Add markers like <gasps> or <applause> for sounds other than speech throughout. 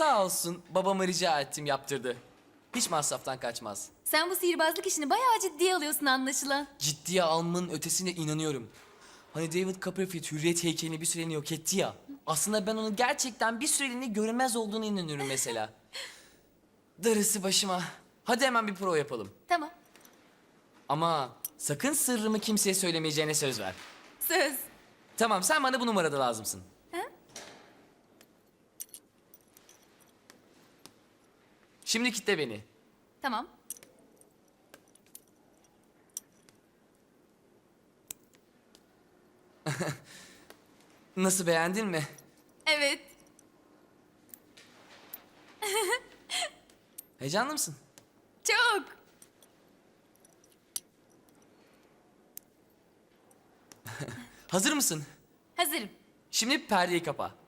Sağ olsun babama rica ettim yaptırdı. Hiç masraftan kaçmaz. Sen bu sihirbazlık işini bayağı ciddiye alıyorsun anlaşılan. Ciddiye almanın ötesine inanıyorum. Hani David Copperfield hürriyet heykelini bir süreliğine yok etti ya. Aslında ben onun gerçekten bir süreliğine görünmez olduğunu inanıyorum mesela. <laughs> Darısı başıma. Hadi hemen bir prova yapalım. Tamam. Ama sakın sırrımı kimseye söylemeyeceğine söz ver. Söz. Tamam sen bana bu numarada lazımsın. Ha? Şimdi kitle beni. Tamam. <laughs> Nasıl beğendin mi? Evet. <laughs> Heyecanlı mısın? Çok. <laughs> Hazır mısın? Hazırım. Şimdi perdeyi kapa.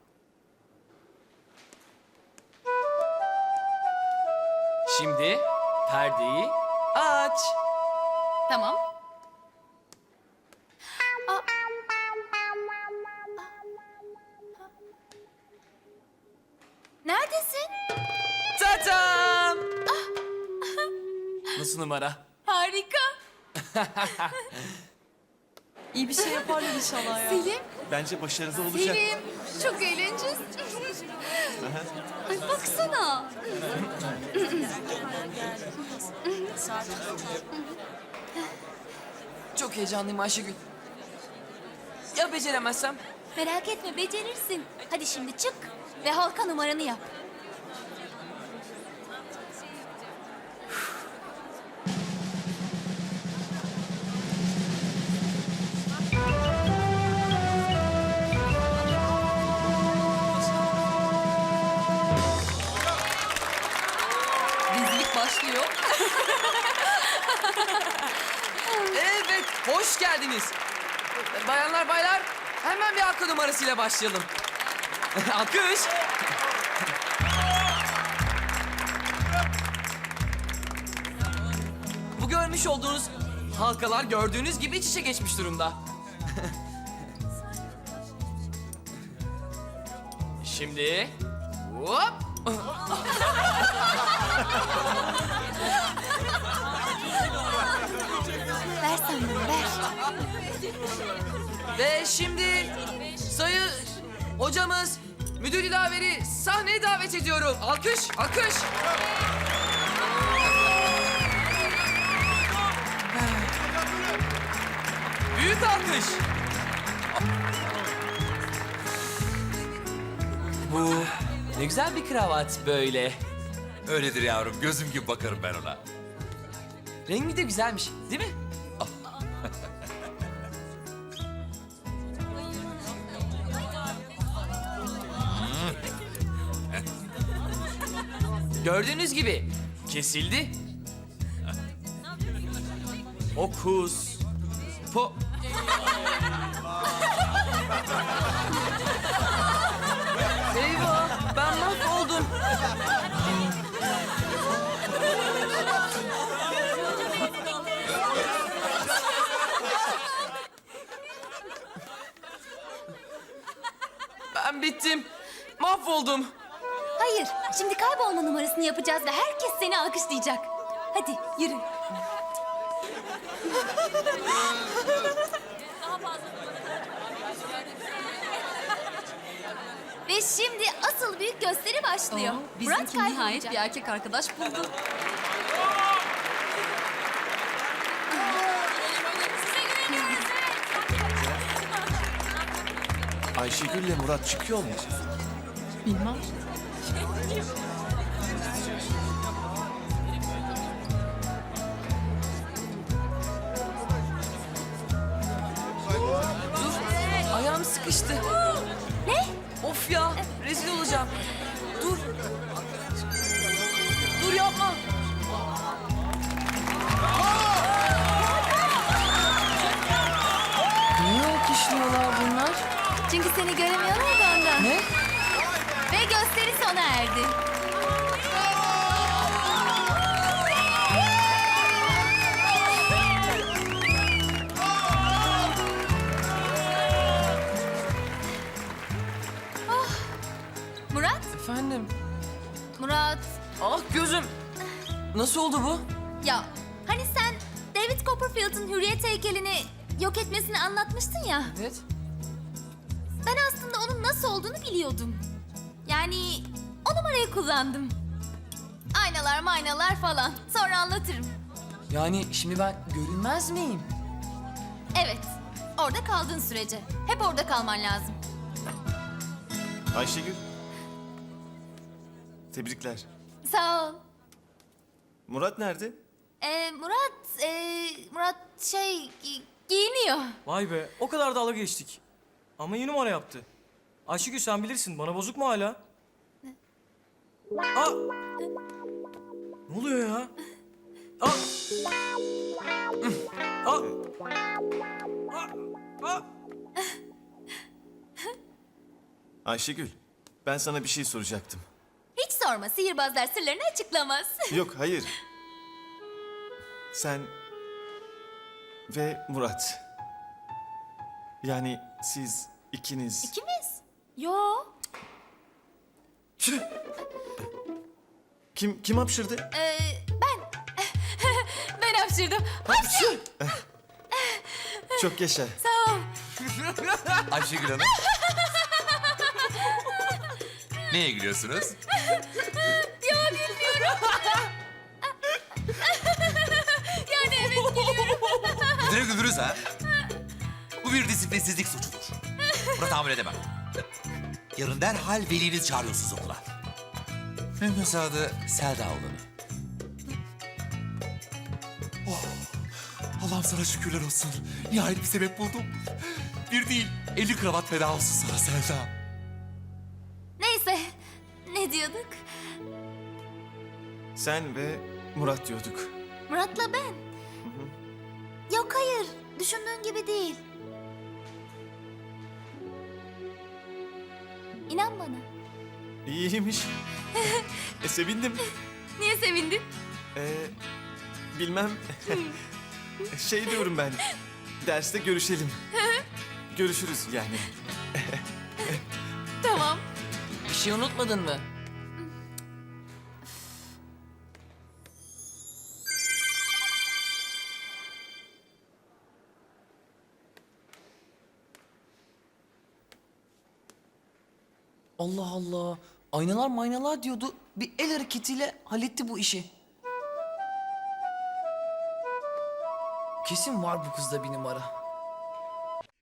Şimdi perdeyi aç. Tamam. Aa. Neredesin? Tatam! Nasıl numara? Harika. İyi bir şey yaparlar inşallah ya. Selim, Bence başarılı olacak. Selim. Çok eğleneceğiz. Ay baksana. Çok heyecanlıyım Ayşegül. Ya beceremezsem? Merak etme becerirsin. Hadi şimdi çık ve halka numaranı yap. Geldiniz. Bayanlar baylar, hemen bir halka numarasıyla başlayalım. <laughs> Alkış. Bu görmüş olduğunuz halkalar gördüğünüz gibi iç içe geçmiş durumda. <laughs> Şimdi hop <laughs> Ver sen bunu ver. Ve şimdi sayı hocamız müdür ilaveri sahneye davet ediyorum. Alkış, alkış. Büyük alkış. Bu ne güzel bir kravat böyle. Öyledir yavrum. Gözüm gibi bakarım ben ona. Rengi de güzelmiş, değil mi? Gördüğünüz gibi kesildi. Okus. Po... kaybolma numarasını yapacağız ve herkes seni alkışlayacak. Hadi yürü. Ve şimdi asıl büyük gösteri başlıyor. Murat Bizimki nihayet kaybolacak. bir erkek arkadaş buldu. Ayşegül'le Murat çıkıyor mu? Bilmem. Sıkıştı. <gasps> Ne? Of ya rezil olacağım. Dur. Dur yapma. Niye alkışlıyorlar bunlar? Çünkü seni göremiyorlar da ondan. Ne? Ve gösteri sona erdi. Nasıl oldu bu? Ya hani sen David Copperfield'ın hürriyet heykelini yok etmesini anlatmıştın ya. Evet. Ben aslında onun nasıl olduğunu biliyordum. Yani o numarayı kullandım. Aynalar maynalar falan. Sonra anlatırım. Yani şimdi ben görünmez miyim? Evet. Orada kaldığın sürece. Hep orada kalman lazım. Ayşegül. Tebrikler. Sağ ol. Murat nerede? Ee, Murat, ee, Murat şey gi- giyiniyor. Vay be o kadar dalga geçtik. Ama iyi numara yaptı. Ayşegül sen bilirsin bana bozuk mu hala? Aa! Ne oluyor ya? Aa! Aa! Aa! Aa! Ayşegül. Ben sana bir şey soracaktım. Hiç sorma, sihirbazlar sırlarını açıklamaz. <laughs> Yok hayır. Sen ve Murat. Yani siz ikiniz. İkimiz? Yo. Kim kim hapşırdı? Ee, ben. <laughs> ben hapşırdım. Hapşır! Çok yaşa. Sağ ol. Ayşegül Hanım. <laughs> Neye gülüyorsunuz? <laughs> <laughs> Yani evet geliyorum. Güldüre güldürürüz ha. Bu bir disiplinsizlik suçudur. Buna tahammül edemem. Yarın derhal veliniz çağırıyorsunuz okula. Mümkünse adı Selda olanı. Oh, Allah'ım sana şükürler olsun. Nihayet bir sebep buldum. Bir değil, elli kravat feda olsun sana Selda. Ne diyorduk? Sen ve Murat diyorduk. Murat'la ben. Yok hayır. Düşündüğün gibi değil. İnan bana. İyiymiş. e sevindim. <laughs> Niye sevindin? Ee, bilmem. <laughs> şey diyorum ben. Derste görüşelim. Görüşürüz yani. <laughs> Şey unutmadın mı? Allah Allah. Aynalar maynalar diyordu. Bir el hareketiyle halletti bu işi. Kesin var bu kızda bir numara.